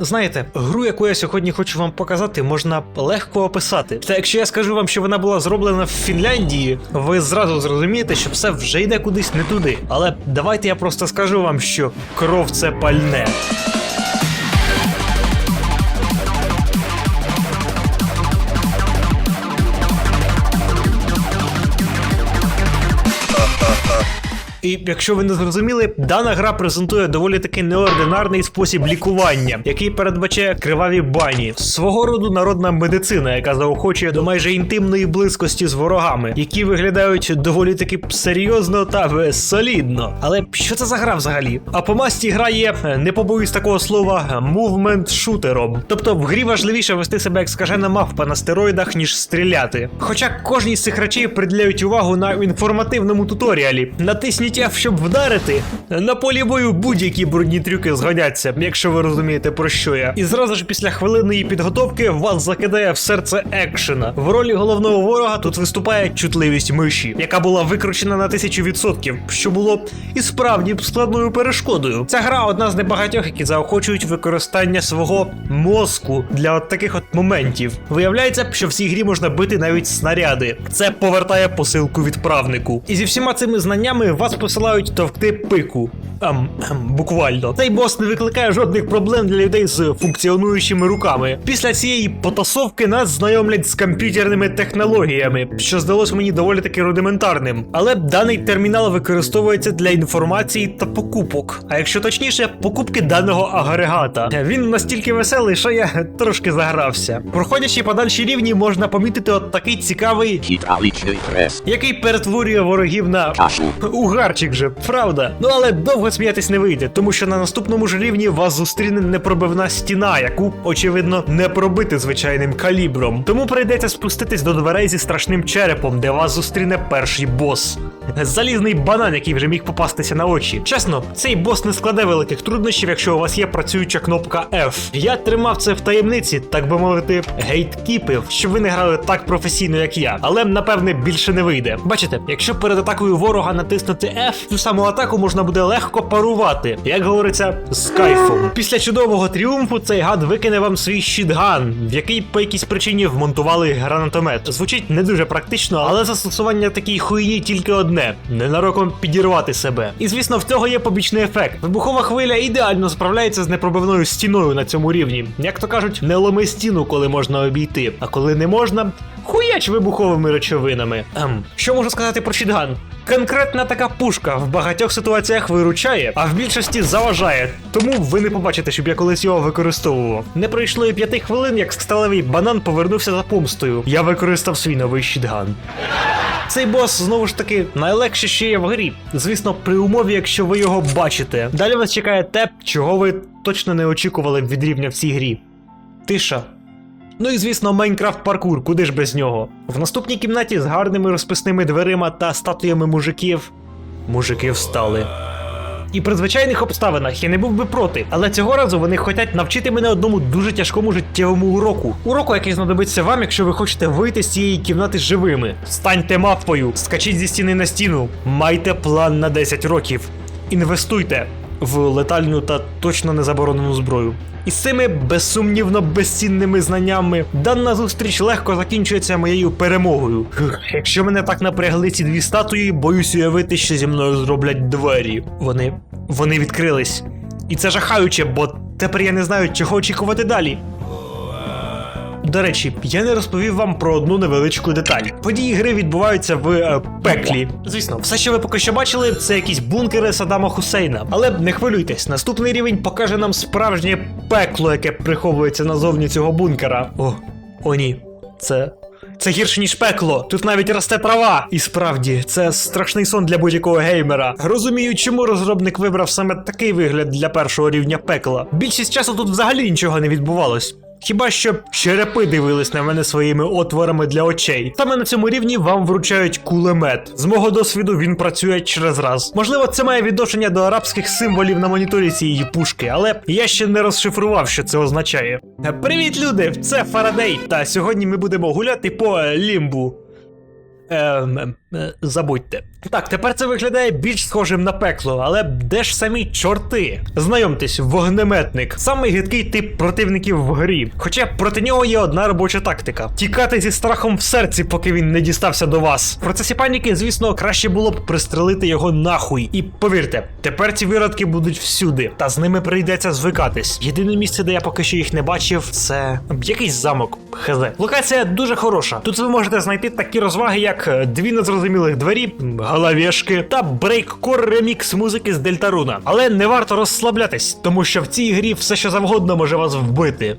Знаєте, гру, яку я сьогодні хочу вам показати, можна легко описати. Та якщо я скажу вам, що вона була зроблена в Фінляндії, ви зразу зрозумієте, що все вже йде кудись не туди. Але давайте я просто скажу вам, що кров це пальне. І якщо ви не зрозуміли, дана гра презентує доволі таки неординарний спосіб лікування, який передбачає криваві бані, свого роду народна медицина, яка заохочує до майже інтимної близькості з ворогами, які виглядають доволі таки серйозно та солідно. Але що це за гра взагалі? А по масті гра є, е, не побоюсь такого слова, мувмент шутером. Тобто в грі важливіше вести себе як скажена мавпа на стероїдах, ніж стріляти. Хоча кожній з цих речей приділяють увагу на інформативному туторіалі. Натисніть F, щоб вдарити. На полі бою будь-які брудні трюки згодяться, якщо ви розумієте про що я. І зразу ж після хвилинної підготовки вас закидає в серце екшена. В ролі головного ворога тут виступає чутливість миші, яка була викручена на тисячу відсотків, що було і справді складною перешкодою. Ця гра одна з небагатьох, які заохочують використання свого мозку для от таких от моментів. Виявляється, що в цій грі можна бити навіть снаряди. Це повертає посилку відправнику. І зі всіма цими знаннями вас посилають товкти пику. Ем, ем, буквально. Цей бос не викликає жодних проблем для людей з функціонуючими руками. Після цієї потасовки нас знайомлять з комп'ютерними технологіями, що здалось мені доволі таки рудиментарним. Але даний термінал використовується для інформації та покупок. А якщо точніше, покупки даного агрегата. Він настільки веселий, що я трошки загрався. Проходячи подальші рівні, можна помітити от такий цікавий, Гідравлічний прес. який перетворює ворогів на Кашу. Угарчик же, правда. Ну але довго сміятись не вийде, тому що на наступному ж рівні вас зустріне непробивна стіна, яку, очевидно, не пробити звичайним калібром. Тому прийдеться спуститись до дверей зі страшним черепом, де вас зустріне перший бос. Залізний банан, який вже міг попастися на очі. Чесно, цей бос не складе великих труднощів, якщо у вас є працююча кнопка F. Я тримав це в таємниці, так би мовити, гейткіпив, щоб ви не грали так професійно, як я. Але напевне більше не вийде. Бачите, якщо перед атакою ворога натиснути F, цю саму атаку можна буде легко парувати, як говориться, з кайфом. Після чудового тріумфу цей гад викине вам свій щитган, в який по якійсь причині вмонтували гранатомет. Звучить не дуже практично, але застосування такій хуйні тільки одне: ненароком підірвати себе. І звісно, в цього є побічний ефект. Вибухова хвиля ідеально справляється з непробивною стіною на цьому рівні. Як то кажуть, не ломи стіну, коли можна обійти, а коли не можна. Хуяч вибуховими речовинами. Ем, що можу сказати про щитган? Конкретна така пушка в багатьох ситуаціях виручає, а в більшості заважає. Тому ви не побачите, щоб я колись його використовував. Не пройшло і п'яти хвилин, як сталевий банан повернувся за помстою. Я використав свій новий щитган. Цей бос знову ж таки найлегше, що є в грі. Звісно, при умові, якщо ви його бачите. Далі вас чекає те, чого ви точно не очікували від рівня в цій грі. Тиша. Ну і звісно, Майнкрафт паркур, куди ж без нього. В наступній кімнаті з гарними розписними дверима та статуями мужиків. Мужики встали. І при звичайних обставинах я не був би проти, але цього разу вони хочуть навчити мене одному дуже тяжкому життєвому уроку. Уроку, який знадобиться вам, якщо ви хочете вийти з цієї кімнати живими. Станьте мавпою, скачіть зі стіни на стіну, майте план на 10 років. Інвестуйте в летальну та точно не заборонену зброю. І з цими безсумнівно безцінними знаннями дана зустріч легко закінчується моєю перемогою. Якщо мене так напрягли ці дві статуї, боюсь уявити, що зі мною зроблять двері. Вони. вони відкрились. І це жахаюче, бо тепер я не знаю, чого очікувати далі. До речі, я не розповів вам про одну невеличку деталь. Події гри відбуваються в е, пеклі. Звісно, все, що ви поки що бачили, це якісь бункери Саддама Хусейна. Але не хвилюйтесь, наступний рівень покаже нам справжнє пекло, яке приховується назовні цього бункера. О, о ні, це. Це гірше, ніж пекло. Тут навіть росте трава. І справді, це страшний сон для будь-якого геймера. Розумію, чому розробник вибрав саме такий вигляд для першого рівня пекла. Більшість часу тут взагалі нічого не відбувалось. Хіба що черепи дивились на мене своїми отворами для очей. Саме на цьому рівні вам вручають кулемет. З мого досвіду він працює через раз. Можливо, це має відношення до арабських символів на моніторі цієї пушки, але я ще не розшифрував, що це означає. Привіт, люди! Це Фарадей, та сьогодні ми будемо гуляти по е, лімбу. Ем, ем, забудьте. Так, тепер це виглядає більш схожим на пекло, але де ж самі чорти? Знайомтесь, вогнеметник. Самий гидкий тип противників в грі. Хоча проти нього є одна робоча тактика: тікати зі страхом в серці, поки він не дістався до вас. В процесі паніки, звісно, краще було б пристрелити його нахуй. І повірте, тепер ці виродки будуть всюди, та з ними прийдеться звикатись. Єдине місце, де я поки що їх не бачив, це якийсь замок. Хз. Локація дуже хороша. Тут ви можете знайти такі розваги, як е, дві незрозумілих двері, м, головешки та брейккор ремікс музики з Дельтаруна. Але не варто розслаблятись, тому що в цій грі все що завгодно може вас вбити.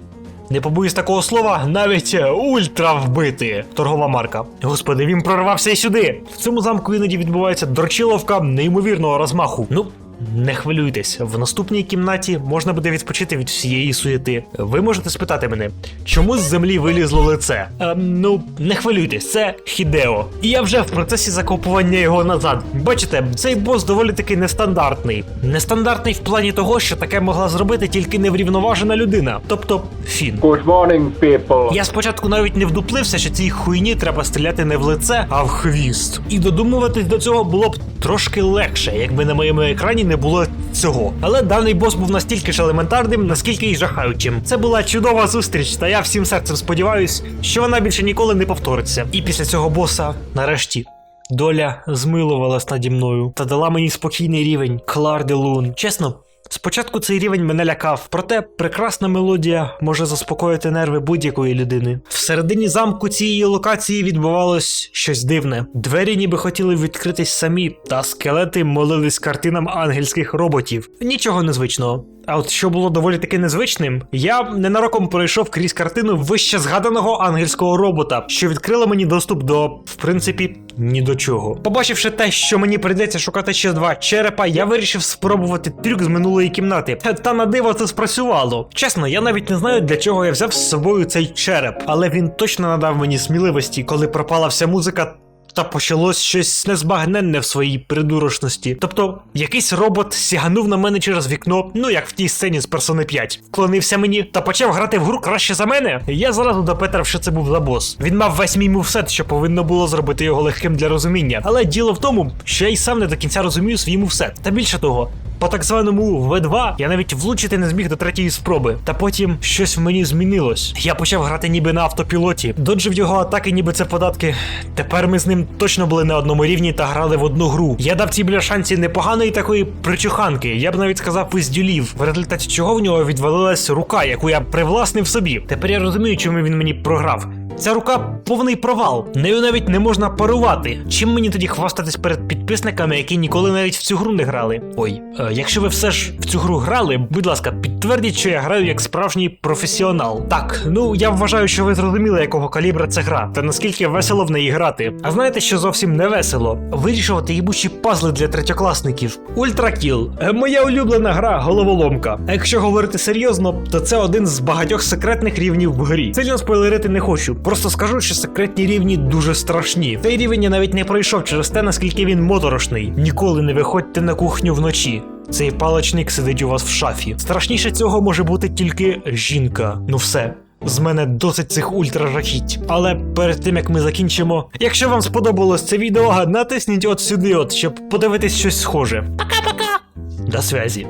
Не побоюсь такого слова, навіть ультра вбити. Торгова марка. Господи, він прорвався і сюди. В цьому замку іноді відбувається дрочиловка неймовірного розмаху. Ну. Не хвилюйтесь, в наступній кімнаті можна буде відпочити від всієї суєти. Ви можете спитати мене, чому з землі вилізло лице? Ем, ну, не хвилюйтесь, це Хідео. І я вже в процесі закопування його назад. Бачите, цей бос доволі таки нестандартний. Нестандартний в плані того, що таке могла зробити тільки неврівноважена людина, тобто Фін. Good morning, people. Я спочатку навіть не вдуплився, що цій хуйні треба стріляти не в лице, а в хвіст. І додумуватись до цього було б трошки легше, якби на моєму екрані не було цього. Але даний бос був настільки ж елементарним, наскільки й жахаючим. Це була чудова зустріч, та я всім серцем сподіваюсь, що вона більше ніколи не повториться. І після цього боса, нарешті. Доля змилувалась наді мною та дала мені спокійний рівень Клар де Лун. Чесно, спочатку цей рівень мене лякав, проте прекрасна мелодія може заспокоїти нерви будь-якої людини. Всередині замку цієї локації відбувалось щось дивне. Двері ніби хотіли відкритись самі, та скелети молились картинам ангельських роботів. Нічого незвичного. А от що було доволі таки незвичним, я ненароком пройшов крізь картину вище згаданого ангельського робота, що відкрило мені доступ до, в принципі, ні до чого. Побачивши те, що мені прийдеться шукати ще два черепа, я вирішив спробувати трюк з минулої кімнати. Та на диво це спрацювало. Чесно, я навіть не знаю, для чого я взяв з собою цей череп, але він точно надав мені сміливості, коли пропала вся музика. Та почалось щось незбагненне в своїй придурочності. Тобто, якийсь робот сяганув на мене через вікно, ну як в тій сцені з персони 5, вклонився мені та почав грати в гру краще за мене. Я зразу допетрав, що це був за бос. Він мав весь мій мувсет, що повинно було зробити його легким для розуміння. Але діло в тому, що я й сам не до кінця розумію свій мувсет. Та більше того. По так званому В2 я навіть влучити не зміг до третьої спроби. Та потім щось в мені змінилось. Я почав грати ніби на автопілоті, доджив його атаки, ніби це податки. Тепер ми з ним точно були на одному рівні та грали в одну гру. Я дав цій бляшанці непоганої такої причуханки, я б навіть сказав виздюлів, в результаті чого в нього відвалилась рука, яку я привласнив собі. Тепер я розумію, чому він мені програв. Ця рука повний провал. Нею навіть не можна парувати. Чим мені тоді хвастатись перед підписниками, які ніколи навіть в цю гру не грали? Ой, е, якщо ви все ж в цю гру грали, будь ласка, підтвердіть, що я граю як справжній професіонал. Так, ну я вважаю, що ви зрозуміли, якого калібра це гра, та наскільки весело в неї грати. А знаєте, що зовсім не весело? Вирішувати їбучі пазли для третьокласників. Ультракіл Е, моя улюблена гра головоломка. А якщо говорити серйозно, то це один з багатьох секретних рівнів в грі. Сильно спойлерити не хочу. Просто скажу, що секретні рівні дуже страшні. Цей рівень я навіть не пройшов через те, наскільки він моторошний. Ніколи не виходьте на кухню вночі. Цей паличник сидить у вас в шафі. Страшніше цього може бути тільки жінка. Ну все. З мене досить цих ультражахіть. Але перед тим як ми закінчимо, якщо вам сподобалось це відео, натисніть от сюди, от, щоб подивитись щось схоже. Пока-пока! До связі.